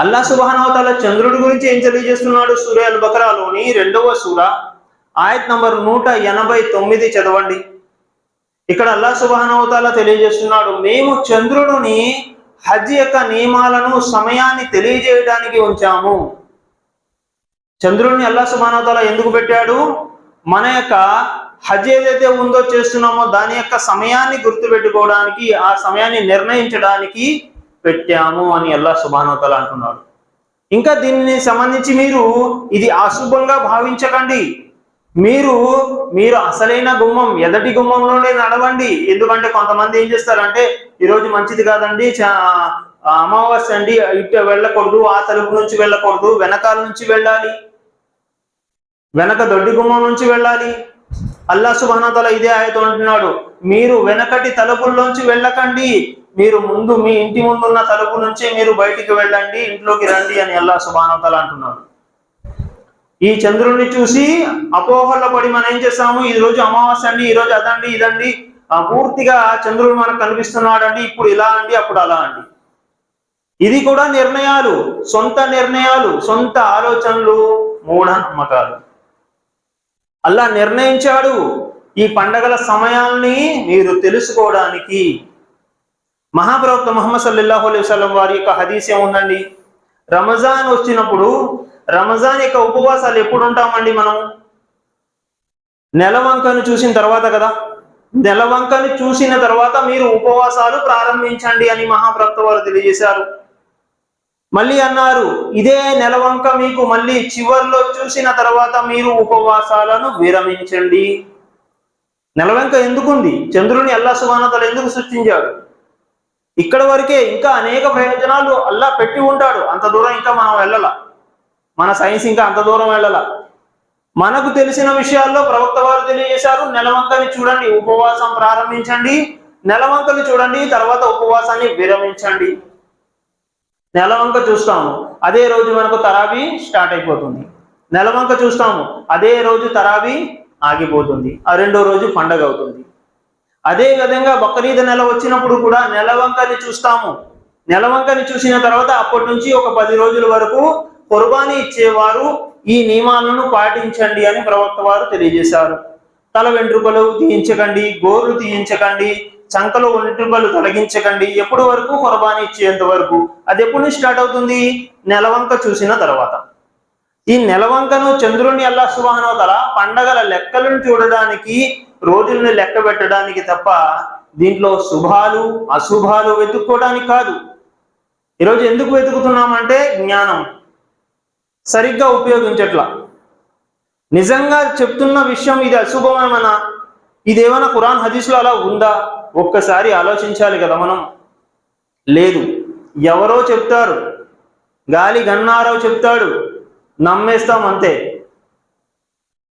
అల్లా సుబానవతాల చంద్రుడి గురించి ఏం తెలియజేస్తున్నాడు? సూర్య అల్ బకరాలోని రెండవ సూర ఆయత్ నంబర్ నూట ఎనభై తొమ్మిది చదవండి. ఇక్కడ అల్లా సుబానవతాల తెలియజేస్తున్నాడు మేము చంద్రుడిని హజ్ యొక్క నియమాలను సమయాన్ని తెలియజేయడానికి ఉంచాము. చంద్రుడిని అల్లా సుబానవతాల ఎందుకు పెట్టాడు? మన యొక్క హజ్ ఏదైతే ఉందో చేస్తున్నామో దాని యొక్క సమయాన్ని గుర్తుపెట్టుకోవడానికి ఆ సమయాన్ని నిర్ణయించడానికి పెట్టాము అని అల్లా సుబానవతాల అంటున్నాడు. ఇంకా దీన్ని సంబంధించి మీరు ఇది అశుభంగా భావించకండి. మీరు మీరు అసలైన గుమ్మం ఎదటి గుమ్మంలోనే నడవండి. ఎందుకంటే కొంతమంది ఏం చేస్తారంటే ఈరోజు మంచిది కాదండి చా- అమావాస్య అండి ఇటు వెళ్ళకూడదు ఆ తలుపు నుంచి వెళ్ళకూడదు వెనకాల నుంచి వెళ్ళాలి వెనక దొడ్డి గుమ్మం నుంచి వెళ్ళాలి. అల్లా సుభానతల ఇదే ఆయతో అంటున్నాడు మీరు వెనకటి తలుపుల్లోంచి వెళ్ళకండి. మీరు ముందు మీ ఇంటి ముందున్న తలుపు నుంచే మీరు బయటికి వెళ్ళండి ఇంట్లోకి రండి అని అల్లా సుబానతల అంటున్నాడు. ఈ చంద్రుడిని చూసి అపోహల్లో పడి మనం ఏం చేస్తాము? ఈ రోజు అమావాస్య అండి ఈ రోజు అదండి ఇదండి. పూర్తిగా చంద్రుడు మనకు కనిపిస్తున్నాడు అండి ఇప్పుడు ఇలా అండి అప్పుడు అలా అండి. ఇది కూడా నిర్ణయాలు సొంత నిర్ణయాలు సొంత ఆలోచనలు మూఢ నమ్మకాలు. అల్లా నిర్ణయించాడు. ఈ పండగల సమయాల్ని మీరు తెలుసుకోవడానికి మహాప్రవక్త మహమ్మద్ సల్లల్లాహు అలైహి వసల్లం వారి యొక్క హదీస్ ఏముందండి? రమజాన్ వచ్చినప్పుడు రమజాన్ యొక్క ఉపవాసాలు ఎప్పుడు ఉంటామండి మనం? నెలవంకను చూసిన తర్వాత కదా? నెలవంకను చూసిన తర్వాత మీరు ఉపవాసాలు ప్రారంభించండి అని మహాప్రవక్త వారు తెలియజేశారు. మళ్ళీ అన్నారు ఇదే నెలవంక మీకు మళ్ళీ చివర్లో చూసిన తర్వాత మీరు ఉపవాసాలను విరమించండి. నెలవంక ఎందుకుంది? చంద్రుని అల్లా సుమానతలు ఎందుకు సృష్టించాడు? ఇక్కడ వరకే ఇంకా అనేక ప్రయోజనాలు అల్లా పెట్టి ఉంటాడు. అంత దూరం ఇంకా మనం వెళ్ళాల. మన సైన్స్ ఇంకా అంత దూరం వెళ్ళాల. మనకు తెలిసిన విషయాల్లో ప్రవక్త వారు తెలియజేశారు నెలవంకని చూడండి ఉపవాసం ప్రారంభించండి. నెలవంకని చూడండి తర్వాత ఉపవాసాన్ని విరమించండి. నెలవంక చూస్తాము అదే రోజు మనకు తరాబీ స్టార్ట్ అయిపోతుంది. నెలవంక చూస్తాము అదే రోజు తరాబీ ఆగిపోతుంది. ఆ రెండో రోజు పండగ అవుతుంది. అదే విధంగా బక్రీద్ నెల వచ్చినప్పుడు కూడా నెలవంకని చూస్తాము. నెలవంకని చూసిన తర్వాత అప్పటి నుంచి ఒక పది రోజుల వరకు కుర్బానీ ఇచ్చేవారు ఈ నియమాలను పాటించండి అని ప్రవక్త వారు తెలియజేశారు. తల వెంట్రుకలు తీయించకండి గోర్లు తీయించకండి చంకలో వెంట్రుకలు తొలగించకండి ఎప్పటి వరకు కుర్బానీ ఇచ్చేంత వరకు? అది ఎప్పుడు నుంచి స్టార్ట్ అవుతుంది? నెలవంక చూసిన తర్వాత. ఈ నెలవంకను చంద్రుని అల్లా సువాహనోతల పండగల లెక్కలను చూడడానికి రోజుల్ని లెక్క పెట్టడానికి తప్ప దీంట్లో శుభాలు అశుభాలు వెతుక్కోవడానికి కాదు. ఈరోజు ఎందుకు వెతుకుతున్నామంటే జ్ఞానం. సరిగ్గా ఉపయోగించట్లా. నిజంగా చెప్తున్న విషయం ఇది అశుభమేమన్నా? ఇదేమైనా ఖురాన్ హదీస్లో అలా ఉందా? ఒక్కసారి ఆలోచించాలి కదా మనం. లేదు. ఎవరో చెప్తారు. గాలి గన్నారో చెప్తాడు. నమ్మేస్తాం అంతే.